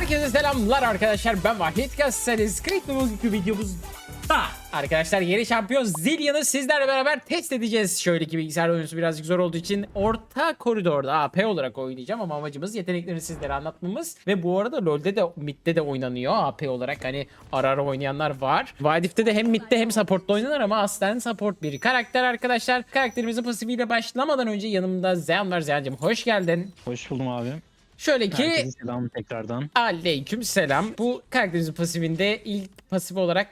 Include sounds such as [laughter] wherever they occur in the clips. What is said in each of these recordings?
Herkese selamlar arkadaşlar. Ben Vahit. Creative bugünkü videomuzda arkadaşlar yeni şampiyon Zillion'ı sizlerle beraber test edeceğiz. Şöyle ki bilgisayar oyuncusu birazcık zor olduğu için orta koridorda AP olarak oynayacağım ama amacımız yeteneklerini sizlere anlatmamız. Ve bu arada LoL'de de mid'de de oynanıyor AP olarak hani ara ara oynayanlar var. Vadif'te de hem mid'de hem support'ta oynanır ama aslen support bir karakter arkadaşlar. Karakterimizin pasifiyle başlamadan önce yanımda Zeyan var. Zeyan'cım hoş geldin. Hoş buldum abi. Şöyle ki Herkese selam tekrardan. Aleyküm selam. Bu karakterimizin pasifinde ilk pasif olarak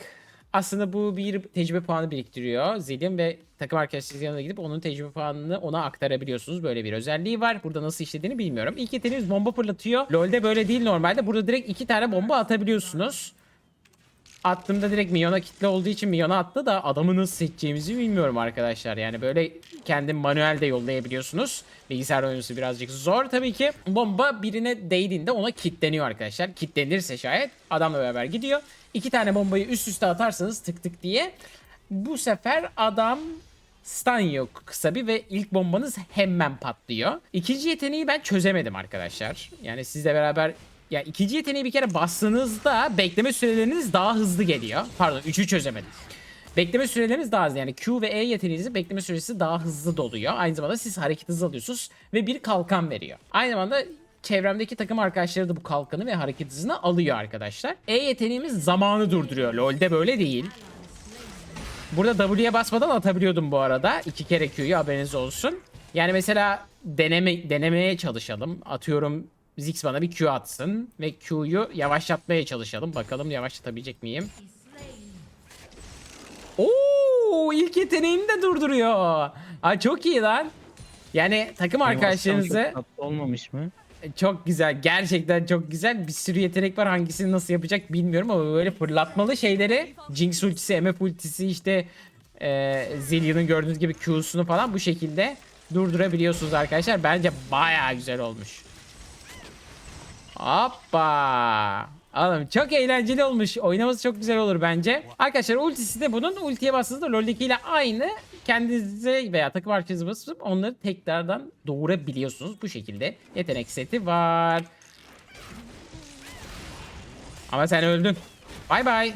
aslında bu bir tecrübe puanı biriktiriyor. Zillion ve takım arkadaşlarınız yanına gidip onun tecrübe puanını ona aktarabiliyorsunuz. Böyle bir özelliği var. Burada nasıl işlediğini bilmiyorum. İlk yeteneğimiz bomba fırlatıyor. LoL'de böyle değil normalde. Burada direkt iki tane bomba atabiliyorsunuz. Attığımda direkt Minyon'a kitle olduğu için Minyon'a attı da adamı nasıl seçeceğimizi bilmiyorum arkadaşlar. Yani böyle kendi manuel de yollayabiliyorsunuz. Bilgisayar oyuncusu birazcık zor tabii ki. Bomba birine değdiğinde ona kitleniyor arkadaşlar. Kitlenirse şayet adamla beraber gidiyor. İki tane bombayı üst üste atarsanız tık tık diye bu sefer adam stun yok kısa bir ve ilk bombanız hemen patlıyor. İkinci yeteneği ben çözemedim arkadaşlar. Yani sizle beraber ya ikinci yeteneği bir kere bastığınızda bekleme süreleriniz daha hızlı geliyor. Pardon üçü çözemedim. Bekleme süreleriniz daha hızlı yani Q ve E yeteneğinizin bekleme süresi daha hızlı doluyor. Aynı zamanda siz hareket hızı alıyorsunuz ve bir kalkan veriyor. Aynı zamanda çevremdeki takım arkadaşları da bu kalkanı ve hareket hızını alıyor arkadaşlar. E yeteneğimiz zamanı durduruyor. LoL'de böyle değil. Burada W'ye basmadan atabiliyordum bu arada. İki kere Q'yu haberiniz olsun. Yani mesela deneme, denemeye çalışalım. Atıyorum Ziggs bana bir Q atsın ve Q'yu yavaşlatmaya çalışalım. Bakalım yavaşlatabilecek miyim? Oo, ilk yeteneğimi de durduruyor. Ay çok iyi lan. Yani takım arkadaşlarınızı olmamış mı? çok güzel. Gerçekten çok güzel. Bir sürü yetenek var. Hangisini nasıl yapacak bilmiyorum ama böyle fırlatmalı şeyleri Jinx ultisi, MF ultisi işte e, Zillion'ın gördüğünüz gibi Q'sunu falan bu şekilde durdurabiliyorsunuz arkadaşlar. Bence baya güzel olmuş. Hoppa. Oğlum çok eğlenceli olmuş. Oynaması çok güzel olur bence. Arkadaşlar ultisi de bunun ultiye bastığınızda LoL'dekiyle aynı. Kendinize veya takım arkadaşınıza basıp onları tekrardan doğurabiliyorsunuz. Bu şekilde yetenek seti var. Ama sen öldün. Bay bay.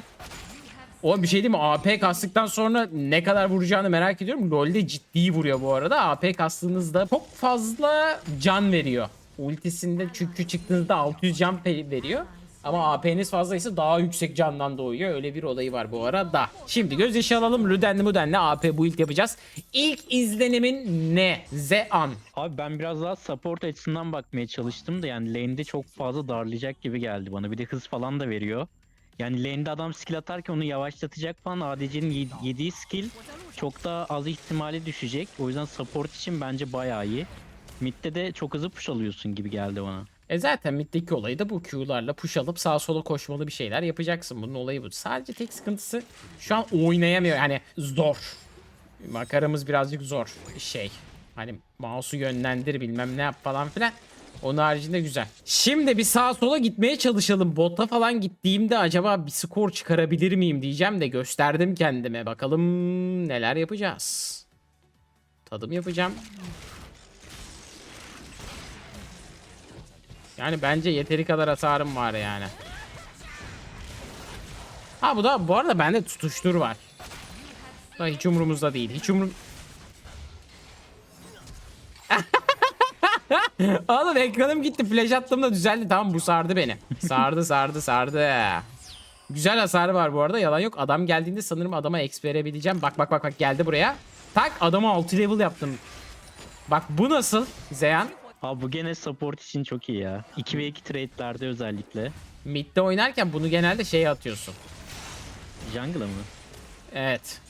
O bir şey değil mi? AP kastıktan sonra ne kadar vuracağını merak ediyorum. LoL'de ciddi vuruyor bu arada. AP kastığınızda çok fazla can veriyor. Ultisinde çünkü çıktığınızda 600 can veriyor. Ama AP'niz fazlaysa daha yüksek candan doğuyor. Öyle bir olayı var bu arada. Şimdi gözyaşı alalım. Ludenli mudenli AP build yapacağız. İlk izlenimin ne? Zean. Abi ben biraz daha support açısından bakmaya çalıştım da yani lane'de çok fazla darlayacak gibi geldi bana. Bir de hız falan da veriyor. Yani lane'de adam skill atarken onu yavaşlatacak falan ADC'nin ye- yediği skill çok daha az ihtimali düşecek. O yüzden support için bence bayağı iyi. Mid'de de çok hızlı push alıyorsun gibi geldi bana. E zaten middeki olayı da bu Q'larla push alıp sağa sola koşmalı bir şeyler yapacaksın. Bunun olayı bu. Sadece tek sıkıntısı şu an oynayamıyor. Yani zor. Makaramız birazcık zor şey. Hani mouse'u yönlendir bilmem ne yap falan filan. Onun haricinde güzel. Şimdi bir sağa sola gitmeye çalışalım. Bota falan gittiğimde acaba bir skor çıkarabilir miyim diyeceğim de gösterdim kendime. Bakalım neler yapacağız. Tadım yapacağım. Yani bence yeteri kadar hasarım var yani. Ha bu da bu arada bende tutuştur var. Da hiç umurumuzda değil. Hiç umurum... [laughs] Oğlum ekranım gitti. Flash attığımda düzeldi. Tamam bu sardı beni. Sardı sardı sardı. Güzel hasarı var bu arada. Yalan yok. Adam geldiğinde sanırım adama exp verebileceğim. Bak bak bak bak geldi buraya. Tak adamı 6 level yaptım. Bak bu nasıl Zeyan? Abi bu gene support için çok iyi ya. 2 ve 2 trade'lerde özellikle. Mid'de oynarken bunu genelde şeye atıyorsun. Jungle'a mı? Evet.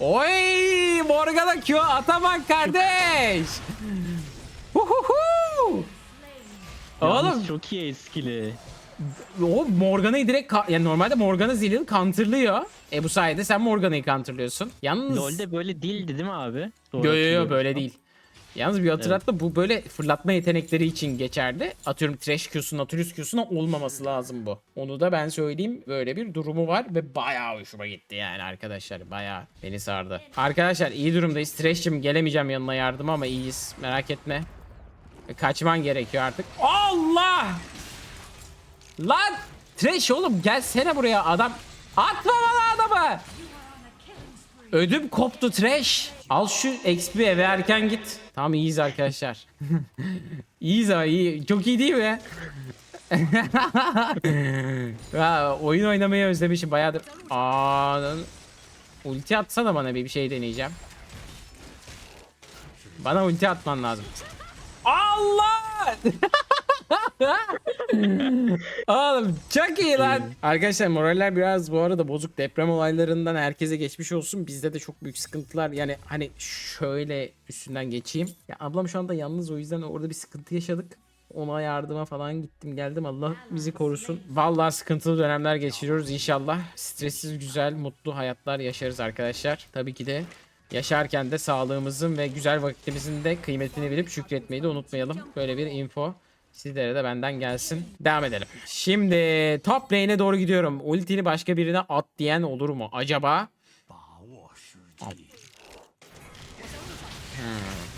Oy! Morgana Q atamak kardeş. Huhuhu! Yalnız Oğlum çok iyi skill'i. o Morgana'yı direkt ka- yani normalde Morgana zilini counterlıyor. E bu sayede sen Morgana'yı counterlıyorsun. Yalnız LoL'de böyle değildi değil mi abi? Doğru Yo yo yo hatırlıyorum. böyle değil. Yalnız bir hatırlatma bu böyle fırlatma yetenekleri için geçerli. Atıyorum Trash Q'suna, Nautilus Q'suna olmaması lazım bu. Onu da ben söyleyeyim. Böyle bir durumu var ve bayağı hoşuma gitti yani arkadaşlar. Bayağı beni sardı. Arkadaşlar iyi durumdayız. Trash'cim gelemeyeceğim yanına yardıma ama iyiyiz. Merak etme. Kaçman gerekiyor artık. Allah! Lan! Trash oğlum gelsene buraya adam. Atma bana adamı! Ödüm koptu Trash. Al şu XP eve erken git. Tamam iyiyiz arkadaşlar. iyiyiz ama iyi. Çok iyi değil mi? [laughs] ya, oyun oynamayı özlemişim bayağıdır. Aa, ulti atsana bana bir bir şey deneyeceğim. Bana ulti atman lazım. Allah! [laughs] [laughs] Oğlum çok iyi lan. Arkadaşlar moraller biraz bu arada bozuk. Deprem olaylarından herkese geçmiş olsun. Bizde de çok büyük sıkıntılar. Yani hani şöyle üstünden geçeyim. Ya ablam şu anda yalnız o yüzden orada bir sıkıntı yaşadık. Ona yardıma falan gittim geldim. Allah bizi korusun. Vallahi sıkıntılı dönemler geçiriyoruz inşallah. Stressiz, güzel, mutlu hayatlar yaşarız arkadaşlar. Tabii ki de yaşarken de sağlığımızın ve güzel vakitimizin de kıymetini bilip şükretmeyi de unutmayalım. Böyle bir info. Sizlere de benden gelsin. Devam edelim. Şimdi top lane'e doğru gidiyorum. Ultini başka birine at diyen olur mu acaba? Hmm,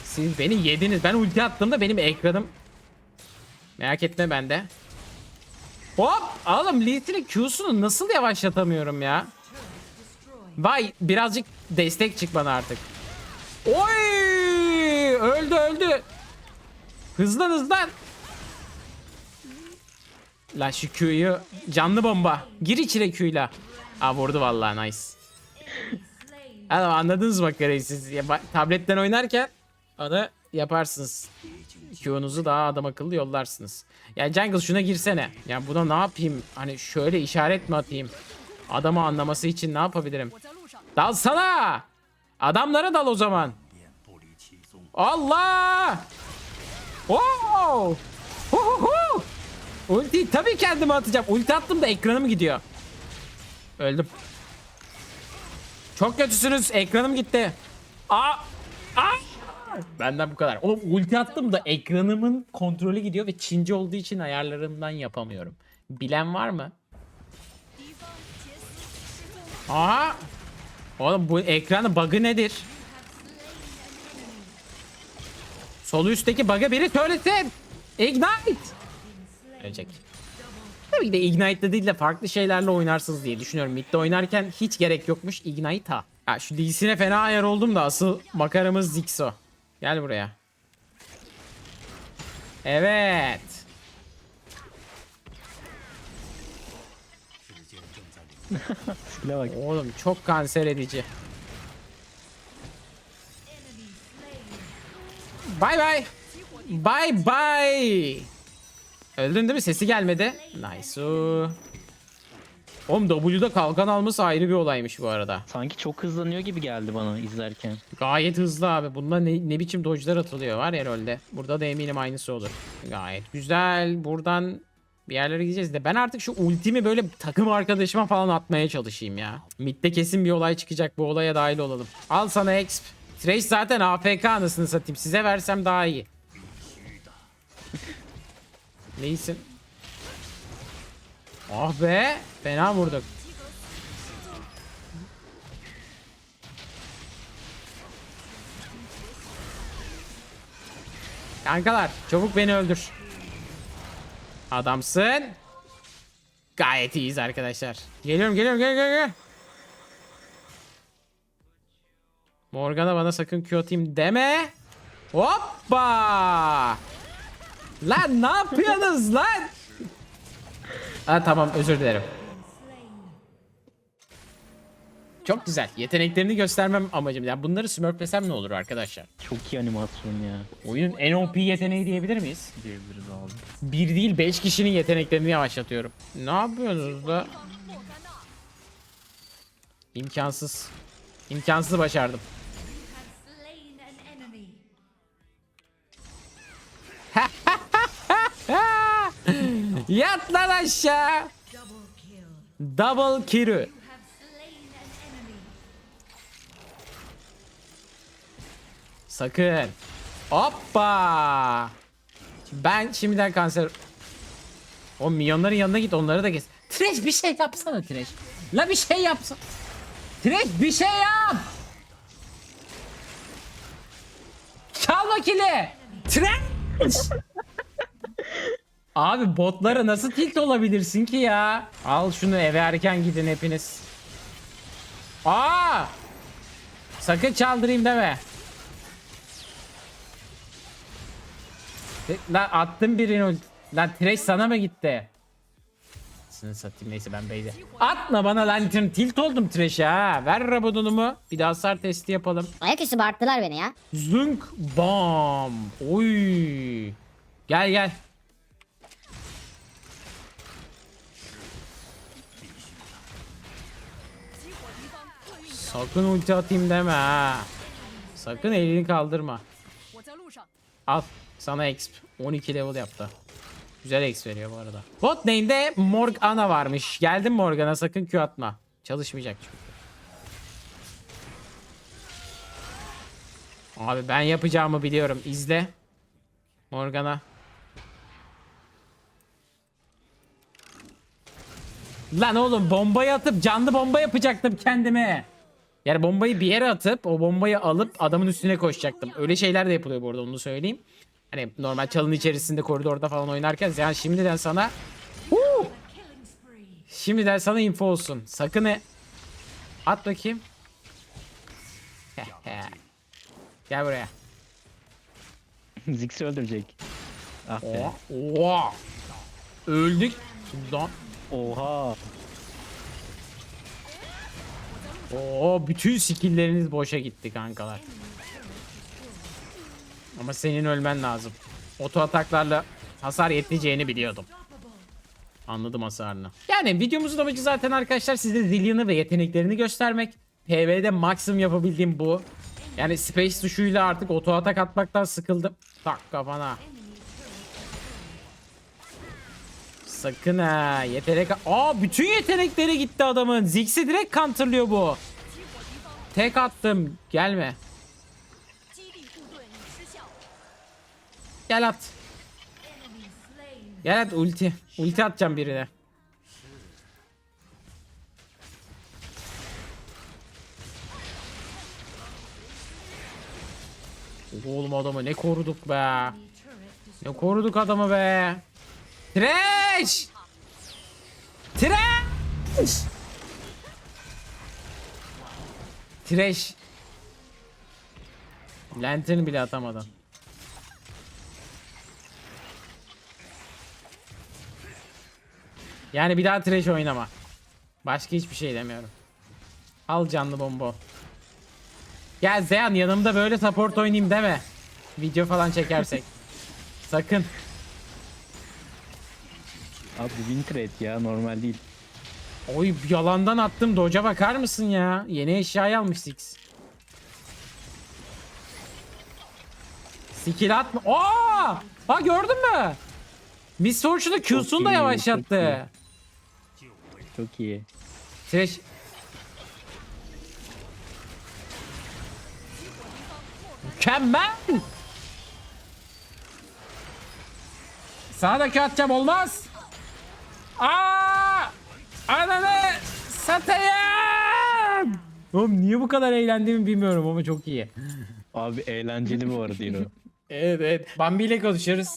Siz beni yediniz. Ben ulti attığımda benim ekranım Merak etme bende. Hop! Oğlum Lee'sinin Q'sunu nasıl yavaşlatamıyorum ya? Vay birazcık destek çık bana artık. Oy! Öldü öldü. Hızlan hızlan. La şu Q'yu canlı bomba. Gir içine Q'yla. Aa vurdu vallahi nice. Adam anladınız makarayı siz. Ya, tabletten oynarken onu yaparsınız. Q'nuzu daha adam akıllı yollarsınız. Ya Jungle şuna girsene. Ya buna ne yapayım? Hani şöyle işaret mi atayım? Adamı anlaması için ne yapabilirim? Dalsana! Adamlara dal o zaman. Allah! Oo! Hu hu hu! Ulti tabii kendime atacağım. Ulti attım da ekranım gidiyor. Öldüm. Çok kötüsünüz. Ekranım gitti. Aa! Aa! Benden bu kadar. Oğlum ulti attım da ekranımın kontrolü gidiyor ve Çince olduğu için ayarlarımdan yapamıyorum. Bilen var mı? Aha! Oğlum bu ekranın bug'ı nedir? Sol üstteki bug'ı biri söylesin. Ignite! Ölecek. Tabii ki de Ignite'de değil de farklı şeylerle oynarsınız diye düşünüyorum. Mid'de oynarken hiç gerek yokmuş Ignite'a. Ya şu DC'ne fena ayar oldum da asıl makaramız Zigzo. Gel buraya. Evet. [laughs] Bak. Oğlum çok kanser edici. Bay bay. Bay bay. Öldün değil mi? Sesi gelmedi. Nice. Oğlum W'da kalkan alması ayrı bir olaymış bu arada. Sanki çok hızlanıyor gibi geldi bana izlerken. Gayet hızlı abi. Bunda ne, ne biçim dodge'lar atılıyor var ya rolde. Burada da eminim aynısı olur. Gayet güzel. Buradan bir yerlere gideceğiz de ben artık şu ultimi böyle takım arkadaşıma falan atmaya çalışayım ya. Mid'de kesin bir olay çıkacak. Bu olaya dahil olalım. Al sana exp. Thresh zaten AFK anasını satayım. Size versem daha iyi. Neysin? Ah be. Fena vurduk. Kankalar çabuk beni öldür. Adamsın. Gayet iyiyiz arkadaşlar. Geliyorum geliyorum gel gel gel. Morgana bana sakın Q atayım deme. Hoppa. Lan ne yapıyorsunuz lan? Ha tamam özür dilerim. Çok güzel. Yeteneklerini göstermem amacım. Yani bunları smurflesem ne olur arkadaşlar? Çok iyi animasyon ya. Oyunun en OP yeteneği diyebilir miyiz? Diyebiliriz abi. Bir değil beş kişinin yeteneklerini yavaşlatıyorum. Ne yapıyorsunuz da? İmkansız. İmkansız başardım. [laughs] enemy. Yat lan aşağı. Double kill. Sakın. Hoppa. Ben şimdiden kanser... O milyonların yanına git onları da kes. Trash bir şey yapsana Trash. La bir şey yapsana. Trash bir şey yap. Çal vakili. Trash. Abi botlara nasıl tilt olabilirsin ki ya? Al şunu eve erken gidin hepiniz. Aa! Sakın çaldırayım deme. Lan attım birini. Lan Thresh sana mı gitti? Sını satayım neyse ben beyde. Atma bana lan tilt oldum Thresh'e ha. Ver rabodunumu. Bir daha hasar testi yapalım. Ayaküstü bağırttılar beni ya. Zünk bam. Oy. Gel gel. Sakın ulti atayım deme ha. Sakın elini kaldırma. Al sana exp. 12 level yaptı. Güzel exp veriyor bu arada. Bot lane'de Morgana varmış. Geldim Morgana sakın Q atma. Çalışmayacak çünkü. Abi ben yapacağımı biliyorum. İzle. Morgana. Lan oğlum bombayı atıp canlı bomba yapacaktım kendime. Yani bombayı bir yere atıp o bombayı alıp adamın üstüne koşacaktım. Öyle şeyler de yapılıyor bu arada onu söyleyeyim. Hani normal çalın içerisinde koridorda falan oynarken yani şimdiden sana Huu! Şimdiden sana info olsun. Sakın e... At bakayım. Gel buraya. [laughs] Ziggs'i öldürecek. Ah be. Oha. Öldük. Oha. Oo bütün skill'leriniz boşa gitti kankalar. Ama senin ölmen lazım. Oto ataklarla hasar yeteceğini biliyordum. Anladım hasarını. Yani videomuzun amacı zaten arkadaşlar size Zillion'ı ve yeteneklerini göstermek. Pv'de maksimum yapabildiğim bu. Yani space tuşuyla artık oto atak atmaktan sıkıldım. Tak kafana. Sakın ha yetenek... Aa bütün yetenekleri gitti adamın. Ziggs'i direkt counterlıyor bu. Tek attım. Gelme. Gel at. Gel at ulti. Ulti atacağım birine. Oğlum adamı ne koruduk be. Ne koruduk adamı be. Trash! Trash! Trash. Lantern bile atamadan. Yani bir daha trash oynama. Başka hiçbir şey demiyorum. Al canlı bomba. Gel Zeyan yanımda böyle support oynayayım deme. Video falan çekersek. Sakın. Abi win rate ya normal değil. Oy yalandan attım. Doca bakar mısın ya? Yeni eşyayı almış Six. Skill atma. Aa! Ha gördün mü? Miss Fortune'da Q'sunu da iyi, yavaşlattı. Çok iyi. Trash. Mükemmel. Sana da Q atacağım olmaz. Aa! Ananı satayım. Oğlum niye bu kadar eğlendiğimi bilmiyorum ama çok iyi. Abi eğlenceli bu arada Hero. [laughs] Evet evet. Bambi ile konuşuyoruz.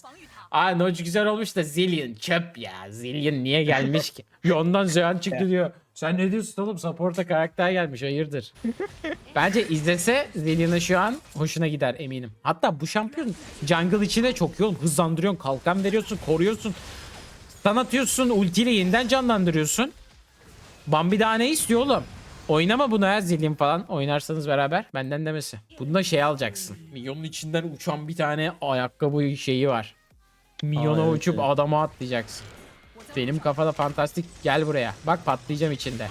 Aa Noç güzel olmuş da Zillion çöp ya. Zillion niye gelmiş ki? [laughs] Yondan Zeyan çıktı diyor. Sen ne diyorsun oğlum? Support'a karakter gelmiş hayırdır? Bence izlese Zillion'a şu an hoşuna gider eminim. Hatta bu şampiyon jungle içinde çok iyi oğlum. Hızlandırıyorsun, kalkan veriyorsun, koruyorsun. Stun atıyorsun, ultiyle yeniden canlandırıyorsun. Bambi daha ne istiyor oğlum? Oynama bunu ya Zillion falan. Oynarsanız beraber benden demesi. Bunda şey alacaksın. Milyonun içinden uçan bir tane ayakkabı şeyi var. Milyona Aa, evet, uçup evet. adama atlayacaksın. Benim kafada fantastik. Gel buraya. Bak patlayacağım içinde.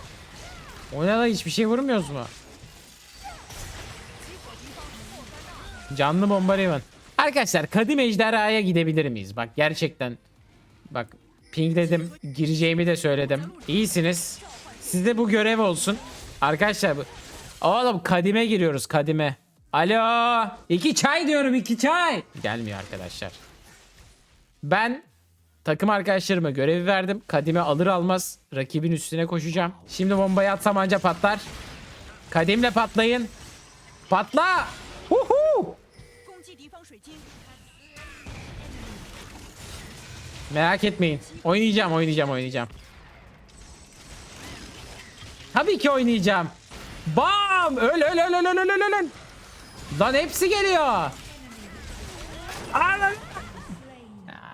Oyna da hiçbir şey vurmuyoruz mu? Canlı bomba Riven. Arkadaşlar kadim ejderhaya gidebilir miyiz? Bak gerçekten. Bak pingledim. Gireceğimi de söyledim. İyisiniz. Sizde bu görev olsun. Arkadaşlar. Oğlum kadime giriyoruz kadime. Alo. iki çay diyorum iki çay. Gelmiyor arkadaşlar. Ben takım arkadaşlarıma görevi verdim. Kadime alır almaz rakibin üstüne koşacağım. Şimdi bombayı atsam anca patlar. Kadimle patlayın. Patla. Huhu. Merak etmeyin. Oynayacağım, oynayacağım, oynayacağım. Tabii ki oynayacağım. Bam! Öl öl öl öl öl öl öl. Lan hepsi geliyor.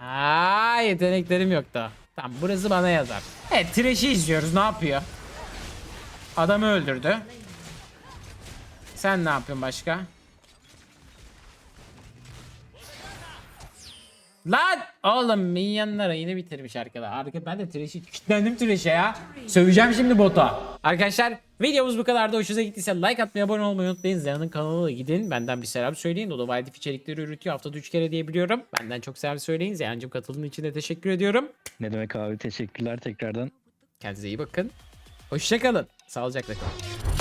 Aa, yeteneklerim yoktu. Tamam burası bana yazar. Evet Thresh'i izliyoruz. Ne yapıyor? Adamı öldürdü. Sen ne yapıyorsun başka? Lan oğlum minyonlara yine bitirmiş arkada. Arka ben de Thresh'i kilitlendim Thresh'e ya. Söveceğim şimdi bota. Arkadaşlar videomuz bu kadardı. Hoşunuza gittiyse like atmayı abone olmayı unutmayın. Zeya'nın kanalına gidin. Benden bir selam söyleyin. O da Wild içerikleri üretiyor. Haftada 3 kere diyebiliyorum. Benden çok selam söyleyin. Zeya'ncım katıldığın için de teşekkür ediyorum. Ne demek abi teşekkürler tekrardan. Kendinize iyi bakın. Hoşçakalın. Sağlıcakla kalın.